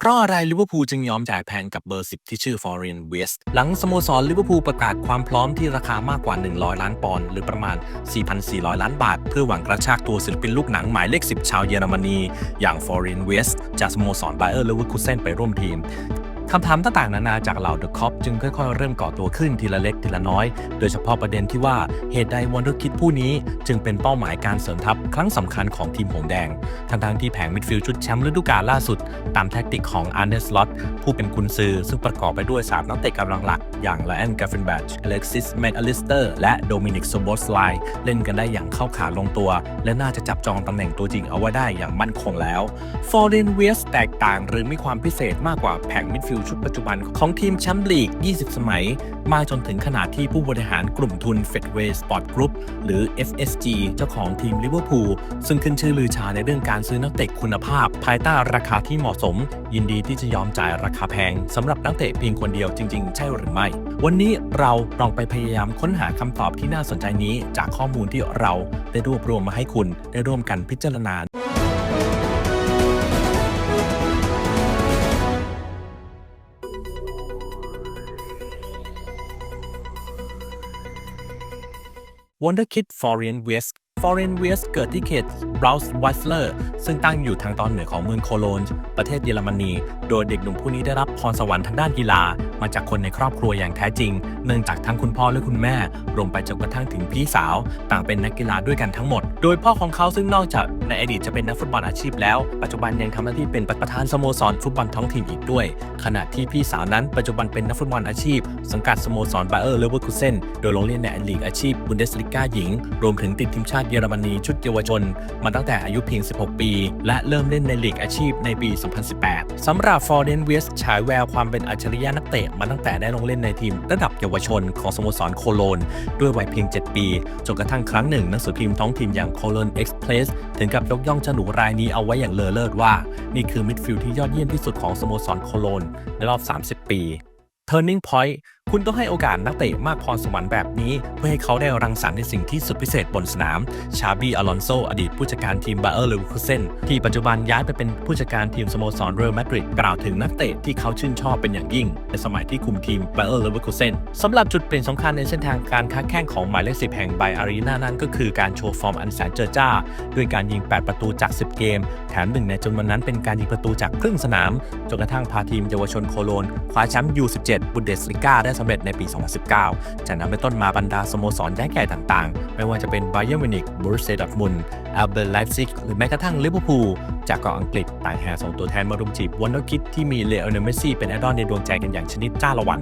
เพราะอะไรลิเวอร์พูลจึงยอมจ่ายแพงกับเบอร์ 10 ที่ชื่อฟอร์เรนเวสหลังสโมสรลิเวอร์พูลประกาศความพร้อมที่ราคามากกว่า 100 ล้านปอนด์หรือประมาณ 4,400 ล้านบาท เพื่อหวังกระชากตัวศิลปินลูกหนังหมายเลข 10 ชาวเยอรมนี อย่างฟอร์เรนเวสจากสโมสรไบเออร์เลเวอร์คูเซนไปร่วมทีม คำถามต่างๆ นานาจากเหล่าเดอะคอปจึงค่อยๆ เริ่มก่อตัวขึ้นทีละเล็กทีละน้อย โดยเฉพาะประเด็นที่ว่าเหตุใดวอนเดอร์คิดผู้นี้ จึงเป็นเป้าหมายการเสริมทัพครั้งสำคัญของทีมหงแดง ทั้งๆที่แผงมิดฟิลด์ชุดแชมป์ฤดูกาลล่าสุด ตามแท็กติกของอาร์เนสลอตผู้เป็นกุนซือซึ่งประกอบไปด้วย3นักเตะกำลังหลักอย่างไลแอนกาฟินแบชอเล็กซิสแมคอลิสเตอร์และโดมินิกโซโบสไลเล่นกันได้อย่างเข้าขาลงตัว และน่าจะจับจองตำแหน่งตัวจริงเอาไว้ได้อย่างมั่นคงแล้วฟอร์เรนเวสแตกต่างหรือมีความพิเศษมากกว่าแผงมิดฟิลด์ชุดปัจจุบันของทีมแชมป์ลีก 20 สมัย มาจนถึงขนาดที่ผู้บริหารกลุ่มทุน Fedway Sport Group หรือ FSG เจ้าของทีมลิเวอร์พูลซึ่งขึ้นชื่อลือชาในเรื่องการซื้อนักเตะคุณภาพ ภายใต้ราคาที่เหมาะสม ยินดีที่จะยอมจ่ายราคาแพงสำหรับนักเตะเพียงคนเดียวจริง ๆ ใช่หรือไม่ วันนี้เราลองไปพยายามค้นหาคำตอบที่น่าสนใจนี้ จากข้อมูลที่เราได้รวบรวมมาให้คุณได้ร่วมกันพิจารณา Wonderkid Foreign West Foreign w e s เกิดที่เขต b r a u s w e i s l e r ซึ่งตั้งอยู่ทางตอนเหนือของเมืองโคโลนประเทศเยอรมนี โดยเด็กหนุ่มผู้นี้ได้รับพรสวรรค์ทางด้านกีฬา มาจากคนในครอบครัวอย่างแท้จริง เนื่องจากทั้งคุณพ่อและคุณแม่ รวมไปจนกระทั่งถึงพี่สาว ต่างเป็นนักกีฬาด้วยกันทั้งหมด โดยพ่อของเขาซึ่งนอกจากในอดีตจะเป็นนักฟุตบอลอาชีพแล้ว ปัจจุบันยังทำหน้าที่เป็นประธานสโมสรฟุตบอลท้องถิ่นอีกด้วย ขณะที่พี่สาวนั้นปัจจุบันเป็นนักฟุตบอลอาชีพ สังกัดสโมสรไบเออร์เลเวอร์คูเซนโดยลงเล่นในลีกอาชีพบุนเดสลิก้าหญิง รวมถึงติดทีมชาติเยอรมนีชุดเยาวชนมาตั้งแต่อายุเพียง 16 ปี และเริ่มเล่นในลีกอาชีพในปี 2018 สำหรับฟอร์เดนเวสฉายแววความเป็นอัจฉริยะนักเตะมาตั้งแต่ได้ลงเล่นในทีมระดับเยาวชนของสโมสรโคโลน ด้วยวัยเพียง 7 ปี จนกระทั่งครั้งหนึ่งหนังสือพิมพ์ท้องถิ่นอย่างโคโลนเอ็กซ์เพรสถึงกับยกย่องเจ้าหนูรายนี้เอาไว้อย่างเลอเลิศว่า นี่คือมิดฟิลด์ที่ยอดเยี่ยมที่สุดของสโมสรโคโลนในรอบ 30 ปี Turning Point คุณต้องให้โอกาสนักเตะมากพรสวรรค์แบบนี้ เพื่อให้เขาได้รังสรรค์ในสิ่งที่สุดพิเศษบนสนาม ชาบีอลอนโซ อดีตผู้จัดการทีมบาเออร์เลวคูเซนที่ปัจจุบันย้ายไปเป็นผู้จัดการทีมสโมสรเรอัลมาดริดกล่าวถึงนักเตะที่เขาชื่นชอบเป็นอย่างยิ่ง ในสมัยที่คุมทีมบาเออร์เลวคูเซนสำหรับจุดเปลี่ยนสำคัญในเส้นทางการค้าแข่งของหมายเลขสิบแห่งไบอารีนานั่นก็คือการโชว์ฟอร์มอันแสนเจิดจ้า ด้วยการยิง 8 ประตูจาก 10 เกม แถมหนึ่งในจำนวนนั้นเป็นการยิงประตูจากครึ่งสนามจนกระทั่งพาทีมเยาวชนโคโลนคว้าแชมป์ U17 บุนเดสลิก้าได้สำเร็จในปี 2019 จากนั้นเป็นต้นมาบรรดาสโมสรยักษ์ใหญ่ต่างๆ ไม่ว่าจะเป็นไบเยอร์มินิกบรูเซดอร์ทมุนแอลเบิร์ตไลฟ์ซิกหรือแม้กระทั่งลิเวอร์พูล จากเกาะอังกฤษต่างห่ส่งตัวแทนมารุมจีบวันอคิดที่มีเลโอเนเมซี่เป็นไอดอลในดวงใจกันอย่างชนิดจ้าละวัน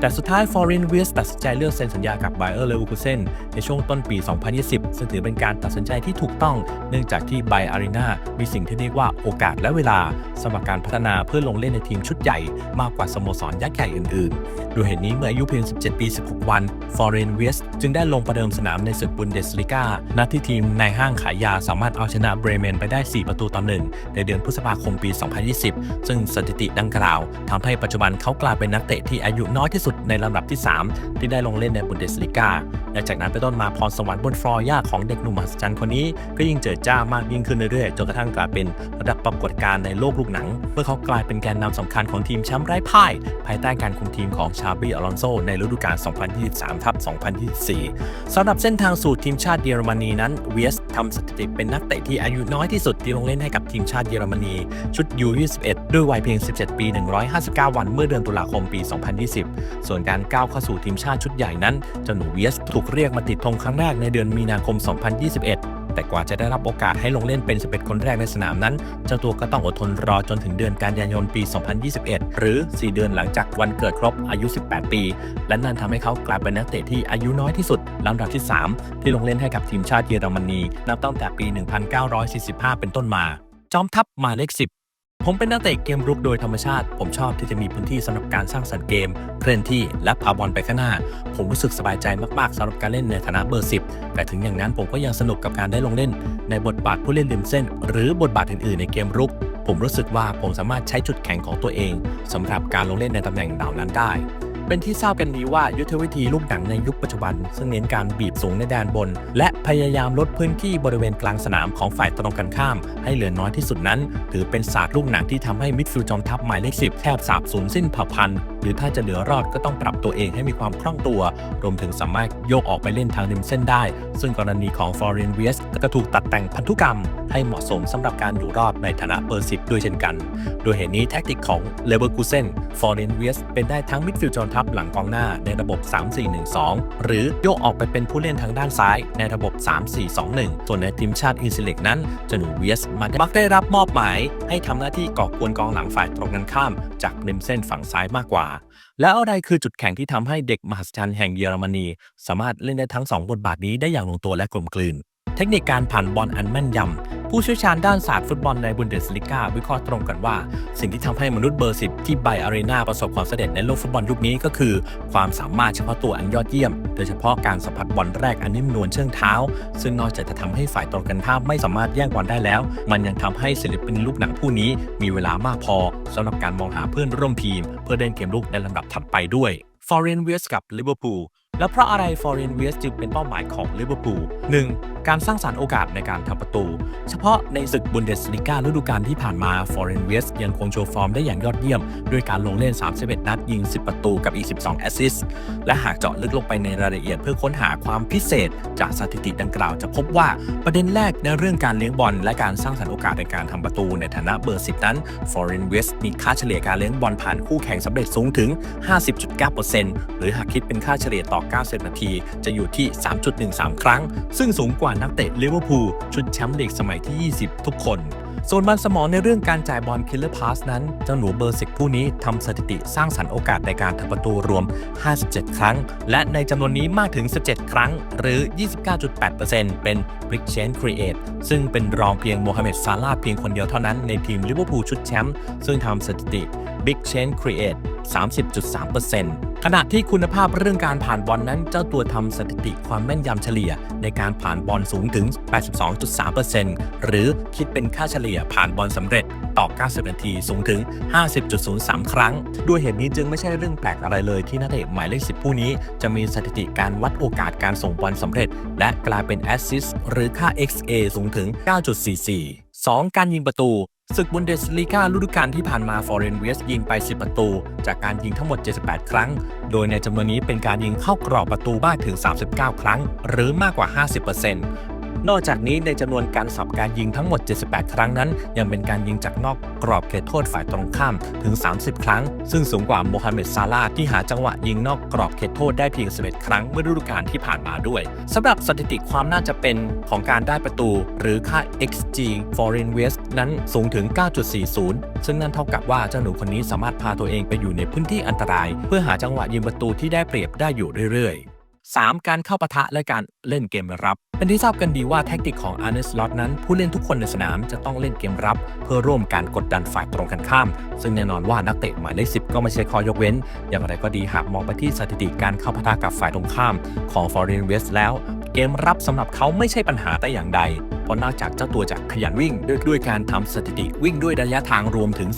แต่สุดท้ายฟอร์เรนเวสตัดสินใจเลือกเซ็นสัญญากับไบเออร์เลวคูเซนในช่วงต้นปี 2020 ซึ่งถือเป็นการตัดสินใจที่ถูกต้อง เนื่องจากที่ไบอารีนามีสิ่งที่เรียกว่าโอกาสและเวลาสำหรับการพัฒนาเพื่อลงเล่นในทีมชุดใหญ่มากกว่าสโมสรยักษ์ใหญ่อื่นๆโดยเหตุนี้เมื่ออายุเพียง 17 ปี 16 วันฟอร์เรนเวสจึงได้ลงประเดิมสนามในศึกบุนเดสลิก้านัดที่ทีมในห้างขายยาสามารถเอาชนะเบรเมนไปได้ 4 ประตูต่อหนึ่งในเดือนพฤษภาคมปี 2020 ซึ่งสถิติดังกล่าวทำให้ปัจจุบันเขากลายเป็นนักเตะที่อายุน้อยที่สุดในลำดับที่ 3 ที่ได้ลงเล่นในบุนเดสลิก้าและจากนั้นเป็นต้นมาพรสวรรค์บนฟลอร์ย่าของเด็กหนุ่มมหัศจรรย์คนนี้ ก็ยิ่งเจิดจ้ามากยิ่งขึ้นเรื่อยๆจนกระทั่งกลายเป็นระดับปรากฏการณ์ในโลกลูกหนัง เมื่อเขากลายเป็นแกนนำสำคัญของทีมแชมป์ไร้พ่าย ภายใต้การคุมทีมของชาบี้อลอนโซในฤดูกาล 2023ทับ2024สำหรับเส้นทางสู่ทีมชาติเยอรมนีนั้นเวียส ทำสถิติเป็นนักเตะที่อายุน้อยที่สุดที่ลงเล่นให้กับทีมชาติเยอรมนีชุด U21 ด้วยวัยเพียง 17 ปี 159 วันเมื่อเดือนตุลาคมปี 2020 ส่วนการก้าวเข้าสู่ทีมชาติชุดใหญ่นั้นเจ้าหนูเวียสถูกเรียกมาติดธงครั้งแรกในเดือนมีนาคม 2021 แต่กว่าจะได้รับโอกาสให้ลงเล่นเป็น 11 คนแรกในสนามนั้น เจ้าตัวก็ต้องอดทนรอจนถึงเดือนกันยายนปี 2021 หรือ 4 เดือนหลังจากวันเกิดครบอายุ 18 ปี และนั่นทำให้เขากลายเป็นนักเตะที่อายุน้อยที่สุดลำดับที่ 3 ที่ลงเล่นให้กับทีมชาติเยอรมนี นับตั้งแต่ปี 1945 เป็นต้นมา จอมทัพหมายเลข10 ผมเป็นนักเตะเกมรุกโดยธรรมชาติ ผมชอบที่จะมีพื้นที่สำหรับการสร้างสรรค์เกม เคลื่อนที่และพาบอลไปข้างหน้า ผมรู้สึกสบายใจมากๆสำหรับการเล่นในฐานะเบอร์ 10 แต่ถึงอย่างนั้นผมก็ยังสนุกกับการได้ลงเล่น ในบทบาทผู้เล่นริมเส้น หรือบทบาทอื่นๆในเกมรุก ผมรู้สึกว่าผมสามารถใช้จุดแข็งของตัวเองสำหรับการลงเล่นในตำแหน่งเหล่านั้นได้ เป็นที่ทราบกันดีว่ายุทธวิธีลูกหนังในยุคปัจจุบัน ซึ่งเน้นการบีบสูงในแดนบน และพยายามลดพื้นที่บริเวณกลางสนามของฝ่ายตรงกันข้าม ให้เหลือน้อยที่สุดนั้น ถือเป็นศาสตร์ลูกหนังที่ทำให้มิดฟิลด์จอมทัพหมายเลขสิบแทบสาบสูญสิ้นเผ่าพันธุ์หรือถ้าจะเหลือรอดก็ต้องปรับตัวเองให้มีความคล่องตัว รวมถึงสามารถโยกออกไปเล่นทางริมเส้นได้ ซึ่งกรณีของฟอร์เรนเวสก็ถูกตัดแต่งพันธุกรรม ให้เหมาะสมสำหรับการอยู่รอดในฐานะเบอร์สิบด้วยเช่นกัน โดยเหตุนี้แท็กติกของเลเวอร์คูเซนฟอร์เรนเวสเป็นได้ทั้งมิดฟิลด์จอมทัพหลังกองหน้าในระบบ 3-4-1-2 หรือโยกออกไปเป็นผู้เล่นทางด้านซ้ายในระบบ 3-4-2-1 ส่วนในทีมชาติอินซิเล็กนั้นเจนูเวสมักได้รับมอบหมาย ให้ทำหน้าที่ก่อกวนกองหลังฝ่ายตรงกันข้าม จากริมเส้นฝั่งซ้ายมากกว่า แล้วอะไรคือจุดแข็งที่ทำให้เด็กมหัศจรรย์แห่งเยอรมนี สามารถเล่นได้ทั้ง 2 บทบาทนี้ได้อย่างลงตัวและกลมกลืน เทคนิคการผ่านบอลอันแม่นยำ ผู้เชี่ยวชาญด้านศาสตร์ฟุตบอลในบุนเดสลิก้าวิเคราะห์ตรงกันว่า สิ่งที่ทำให้มนุษย์เบอร์ 10 ที่ไบอารีนาประสบความสำเร็จในโลกฟุตบอลยุคนี้ก็คือ ความสามารถเฉพาะตัวอันยอดเยี่ยม โดยเฉพาะการสัมผัสบอลแรกอันนิ่มนวลเชิงเท้า ซึ่งนอกจากจะทำให้ฝ่ายตรงกันข้ามไม่สามารถแย่งบอลได้แล้ว มันยังทำให้ศิลปินลูกหนังผู้นี้มีเวลามากพอสำหรับการมองหาเพื่อนร่วมทีม เพื่อเล่นเกมลุกในลำดับถัดไปด้วยฟอร์เรนเวสกับลิเวอร์พูลแล้วเพราะอะไรฟอร์เรนเวสจึงเป็นเป้าหมายของลิเวอร์พูล 1. การสร้างสารรค์โอกาสในการทำประตู เฉพาะในศึกบุนเดสลิก้าฤดูกาลที่ผ่านมาฟอร์เรนเวสยังคงโชว์ฟอร์มได้อย่างยอดเยี่ยม ด้วยการลงเล่น 31 นัดยิง 10 ประตูกับอีก 12 แอสซิสต์และหากเจาะลึกลงไปในรายละเอียดเพื่อค้นหาความพิเศษ จากสถิติดังกล่าวจะพบว่าประเด็นแรกในเรื่องการเลี้ยงบอลและการสร้างสรรค์โอกาสในการทำประตูในฐานะเบอร์ 10 นั้นฟอร์เรนเวสมีค่าเฉลี่ยการเลี้ยงบอลผ่านคู่แข่งสำเร็จสูงถึง 50.9%หรือหากคิดเป็นค่าเฉลี่ยต่อ 90 นาที จะอยู่ที่ 3.13 ครั้ง ซึ่งสูงกว่านักเตะลิเวอร์พูลชุดแชมป์ลีกสมัยที่ 20 ทุกคน ส่วนมันสมองในเรื่องการจ่ายบอลคิลเลอร์พาสนั้น เจ้าหนูเบอร์สิกผู้นี้ทำสถิติสร้างสรรค์โอกาสในการทำประตูรวม 57 ครั้ง และในจำนวนนี้มากถึง 17 ครั้ง หรือ 29.8%เป็น Brick Chain Create ซึ่งเป็นรองเพียงโมฮัมเหม็ดซาลาเพียงคนเดียวเท่านั้นในทีมลิเวอร์พูลชุดแชมป์ซึ่งทำสถิติ Big Chain Create 30.3% ขณะที่คุณภาพเรื่องการผ่านบอลนั้น เจ้าตัวทำสถิติความแม่นยำเฉลี่ย ในการผ่านบอลสูงถึง 82.3%หรือคิดเป็นค่าเฉลี่ยผ่านบอลสำเร็จต่อ 90 นาทีสูงถึง 50.03 ครั้ง ด้วยเหตุนี้จึงไม่ใช่เรื่องแปลกอะไรเลยที่นักเตะหมายเลข 10 ผู้นี้ จะมีสถิติการวัดโอกาสการส่งบอลสำเร็จ และกลายเป็นแอสซิสต์หรือค่า XA สูงถึง 9.44 2. การยิงประตู ศึกบุนเดสลีกาฤดูกาลที่ผ่านมาฟอร์เรนเวสยิงไป 10 ประตู จากการยิงทั้งหมด 78 ครั้ง โดยในจำนวนนี้เป็นการยิงเข้ากรอบประตูบ้างถึง 39 ครั้ง หรือมากกว่า 50% นอกจากนี้ในจำนวนการสับการยิงทั้งหมด 78 ครั้งนั้น ยังเป็นการยิงจากนอกกรอบเขตโทษฝ่ายตรงข้ามถึง 30 ครั้ง ซึ่งสูงกว่าโมฮัมเหม็ดซาลาที่หาจังหวะยิงนอกกรอบเขตโทษได้เพียง 11 ครั้งเมื่อฤดูกาลที่ผ่านมาด้วยสำหรับสถิติความน่าจะเป็นของการได้ประตู หรือค่า XG Foreign West นั้นสูงถึง 9.40 ซึ่งนั่นเท่ากับว่าเจ้าหนูคนนี้สามารถพาตัวเองไปอยู่ในพื้นที่อันตราย เพื่อหาจังหวะยิงประตูที่ได้เปรียบได้อยู่เรื่อยๆ 3. การเข้าปะทะและการเล่นเกมรับ เป็นที่ทราบกันดีว่าแท็กติกของอาร์เนสลอตนั้น ผู้เล่นทุกคนในสนามจะต้องเล่นเกมรับ เพื่อร่วมการกดดันฝ่ายตรงกันข้าม ซึ่งแน่นอนว่านักเตะหมายเลขสิก็ไม่ใช่ข้อยกเว้น อย่างไรก็ดีหากมองไปที่สถิติการเข้าพะทะกับฝ่ายตรงข้ามของฟอร์เรนเวสแล้ว เกมรับสำหรับเขาไม่ใช่ปัญหาแต่อย่างใด เพราะนอกจากเจ้าตัวจะขยันวิ่งด้วยด้วยการทำสถิติวิ่งด้วยระยะทางรวมถึง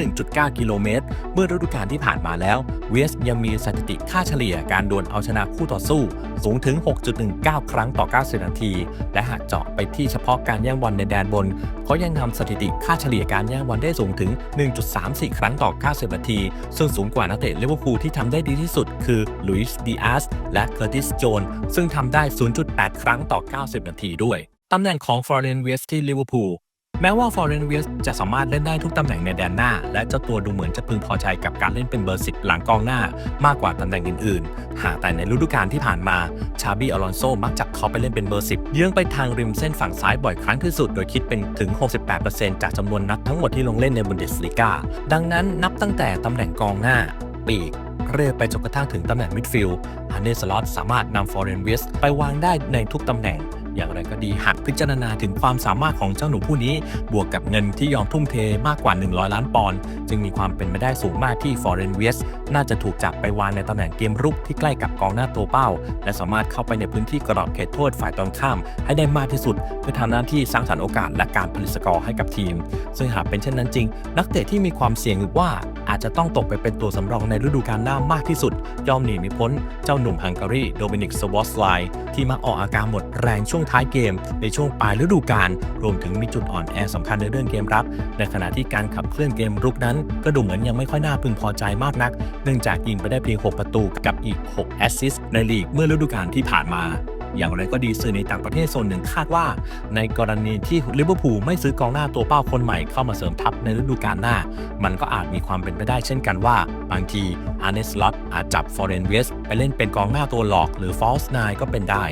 301.9 กิโลเมตร เมื่อฤดูกาลที่ผ่านมาแล้ว เวสยังมีสถิติค่าเฉลี่ยการดวลเอาชนะคู่ต่อสู้ สูงถึง 6.19 ครั้งต่อ 90 นาที และหากเจาะไปที่เฉพาะการแย่งบอลในแดนบนเขายังทำสถิติค่าเฉลี่ยการแย่งบอลได้สูงถึง 1.34 ครั้งต่อ 90 นาที ซึ่งสูงกว่านักเตะลิเวอร์พูลที่ทำได้ดีที่สุด คือลุยส์ดีอาสและเคอร์ติสโจนซึ่งทำได้ 0.8 ครั้งต่อ 90 นาทีด้วย ตำแหน่งของฟอร์เรนเวสที่ลิเวอร์พูลแม้ว่าฟอร์เรนเวสจะสามารถเล่นได้ทุกตำแหน่งในแดนหน้า และเจ้าตัวดูเหมือนจะพึงพอใจกับการเล่นเป็นเบอร์สิบหลังกองหน้ามากกว่าตำแหน่งอื่นๆ หากแต่ในฤดูกาลที่ผ่านมาชาบีอลอนโซมักจับเขาไปเล่นเป็นเบอร์สิบเยื้องไปทางริมเส้นฝั่งซ้ายบ่อยครั้งที่สุด โดยคิดเป็นถึง 68%จากจำนวนนัดทั้งหมดที่ลงเล่นในบุนเดสลีกาดังนั้นนับตั้งแต่ตำแหน่งกองหน้าปีกเรื่อยไปจนกระทั่งถึงตำแหน่งมิดฟิลด์ฮันเนสลอตสามารถนำฟอร์เรนเวสไปวางได้ในทุกตำแหน่ง อย่างไรก็ดีหากพิจารณาถึงความสามารถของเจ้าหนูผู้นี้ บวกกับเงินที่ยอมทุ่มเทมากกว่า 100 ล้านปอนด์จึงมีความเป็นไปได้สูงมากที่ฟอร์เรนเวสน่าจะถูกจับไปวางในตำแหน่งเกมรุกที่ใกล้กับกองหน้าตัวเป้า และสามารถเข้าไปในพื้นที่กรอบเขตโทษฝ่ายตรงข้าม ให้ได้มากที่สุด เพื่อทำหน้าที่สร้างสรรค์โอกาสและการผลิตสกอร์ให้กับทีม ซึ่งหากเป็นเช่นนั้นจริง นักเตะที่มีความเสี่ยงว่าอาจจะต้องตกไปเป็นตัวสำรองในฤดูกาลหน้ามากที่สุดย่อมหนีไม่พ้นเจ้าหนุ่มฮังการีโดมินิกสวอสไลที่มาออกอาการหมดแรงช่วงท้ายเกม ในช่วงปลายฤดูกาลรวมถึงมีจุดอ่อนแอสำคัญในเรื่องเกมรับ ในขณะที่การขับเคลื่อนเกมรุกนั้น ก็ดูเหมือนยังไม่ค่อยน่าพึงพอใจมากนัก เนื่องจากยิงไปได้เพียง 6 ประตูกับอีก 6 แอสซิสต์ในลีกเมื่อฤดูกาลที่ผ่านมาอย่างไรก็ดีสื่อในต่างประเทศโซนหนึ่งคาดว่า ในกรณีที่ลิเวอร์พูลไม่ซื้อกองหน้าตัวเป้าคนใหม่เข้ามาเสริมทัพในฤดูกาลหน้า มันก็อาจมีความเป็นไปได้เช่นกันว่า บางทีอาร์เนสล็อตอาจจับฟอร์เรนเวสไปเล่นเป็นกองหน้าตัวหลอกหรือฟอลส์ไนก็เป็นได้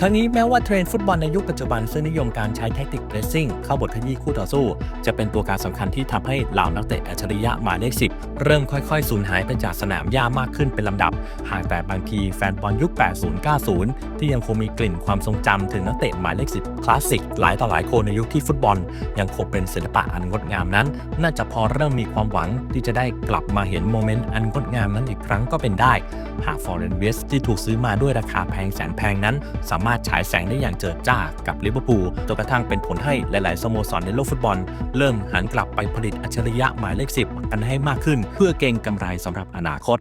ทั้งนี้แม้ว่าเทรนด์ฟุตบอลในยุคปัจจุบันซึ่งนิยมการใช้แท็กติกเพรสซิ่งเข้าบทขยี้คู่ต่อสู้ จะเป็นตัวการสำคัญที่ทำให้เหล่านักเตะอัจฉริยะหมายเลข10เริ่มค่อยๆ สูญหายไปจากสนามหญ้ามากขึ้นเป็นลำดับ หากแต่บางทีแฟนบอลยุค 80-90 ที่ยังคงมีกลิ่นความทรงจำถึงนักเตะหมายเลข10คลาสสิกหลายต่อหลายคนในยุคที่ฟุตบอล ยังคงเป็นศิลปะอันงดงามนั้น น่าจะพอเริ่มมีความหวังที่จะได้กลับมาเห็นโมเมนต์อันงดงามนั้นอีกครั้งก็เป็นได้ หากฟอร์เรนเวสที่ถูกซื้อมาด้วยราคาแพงแสนแพงนั้นสามารถฉายแสงได้อย่างเจิดจ้ากับลิเวอร์พูลจนกระทั่งเป็นผลให้หลาย ๆ สโมสรในโลกฟุตบอล เริ่มหันกลับไปผลิตอัจฉริยะหมายเลข 10 กันให้มากขึ้น เพื่อเก่งกำไรสำหรับอนาคต